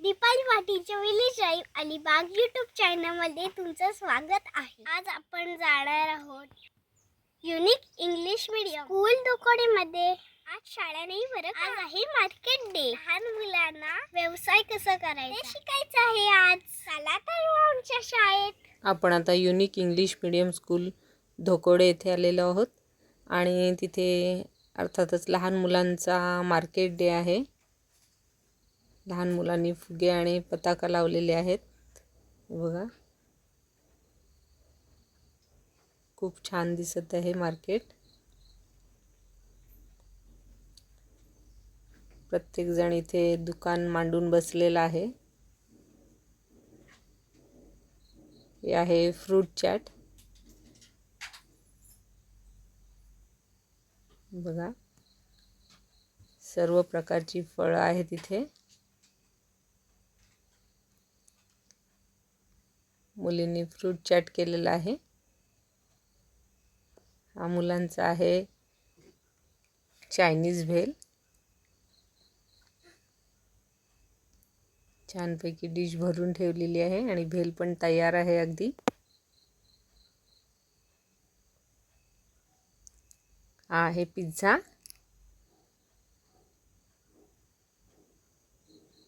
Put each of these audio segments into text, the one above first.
दीपाली पाटीलच्या विलेज आणि अलिबाग यूट्यूब चॅनलमध्ये तुमचं स्वागत आहे. आज आपण जाणार आहोत युनिक इंग्लिश मीडियम स्कूल दुकोडीमध्ये आज शाळा नाही बरं आज आहे मार्केट डे लहान मुलांना व्यवसाय कसा करायचा? ते शिकायचं आहे आज? चला तर मग आमच्या शाळेत. आपण आता unique English medium school Dhokode येथे आलेलो आहोत. आणि तिथे अर्थातच लहान मुलांचा मार्केट डे आहे. लहान मुलांनी फुगे आणि पताका लावलेले आहेत. बघा. खूप छान दिसत आहे मार्केट. प्रत्येकजण इथे दुकान मांडून बसलेला आहे. हे आहे फ्रूट चाट. बघा. सर्व प्रकारची फळं आहेत इथे. मुलींनी फ्रूट चाट केलेला आहे. हा मुलांचा आहे चायनीज भेल. छानपैकी डिश भरून ठेवलेली आहे आणि भेल पण तयार आहे अगदी. हा आहे पिझ्झा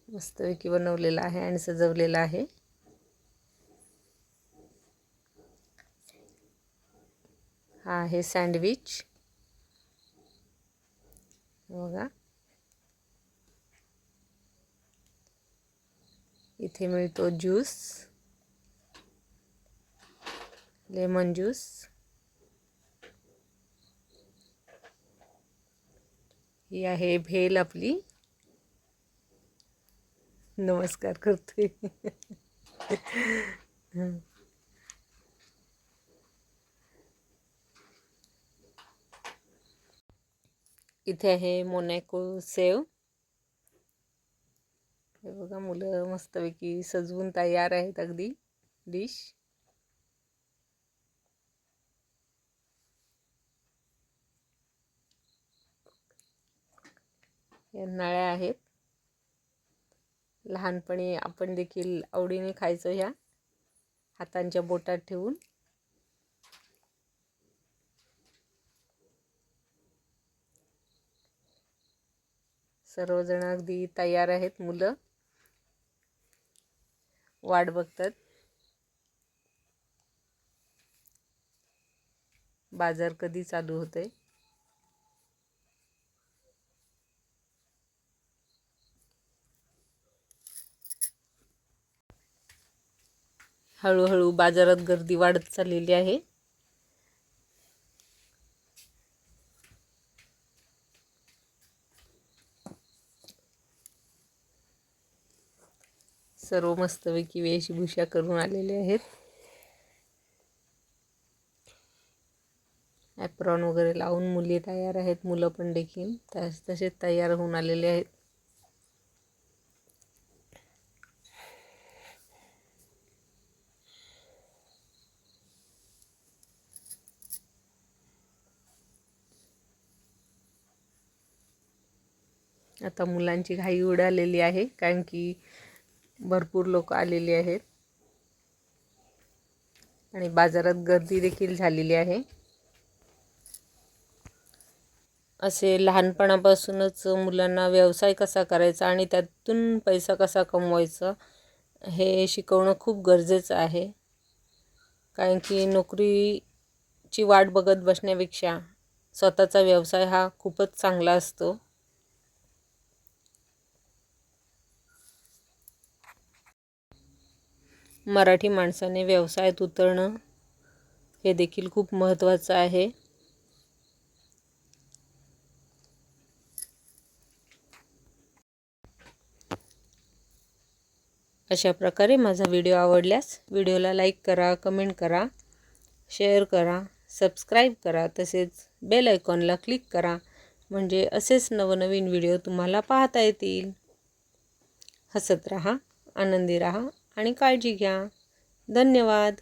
मस्तपैकी बनवलेला आहे आणि सजवलेला आहे. हा आहे सँडविच. बघा. इथे मिळतो ज्यूस. Lemon juice. ही आहे भेल आपली. नमस्कार करतोय. इथे आहे मोनॅको सेव हे बघा मुलं मस्तपैकी सजवून तयार आहेत अगदी डिश या नळ्या आहेत. लहानपणी आपण देखील आवडीने खायचो ह्या. हातांच्या बोटात ठेवून. सर्वजण अगदी तयार आहेत मुलं. वाट बघतात. बाजार कधी चालू होतोय? हळूहळू बाजारात गर्दी वाढत चाललेली आहे. सर्व मस्तपैकी वेशभूषा करून आलेले आहेत. ॲप्रॉन वगैरे लावून मुली तयार आहेत मुलं पण देखील तस तसेच तयार होऊन आलेले आहेत. आता मुलांची घाई उडालेली आहे कारण की भरपूर लोक आलेली आहेत. आणि बाजारात गर्दी देखील झालेली आहे. असे लहानपणापासूनच मुलांना व्यवसाय कसा करायचा आणि त्यातून पैसा कसा कमवायचा हे शिकवणं खूप गरजेचं आहे. कारण की नोकरीची वाट बघत बसण्यापेक्षा स्वतःचा व्यवसाय हा खूपच चांगला असतो. मराठी माणसाने व्यवसायात उतरणं हे देखील खूप महत्त्वाचं आहे. अशा प्रकारे माझा व्हिडिओ आवडल्यास व्हिडिओला लाईक करा कमेंट करा शेअर करा सबस्क्राईब करा तसेच बेल आयकॉनला क्लिक करा म्हणजे असेच नवनवीन व्हिडिओ तुम्हाला पाहता येतील. हसत रहा आनंदी रहा. आणि काळजी घ्या. धन्यवाद.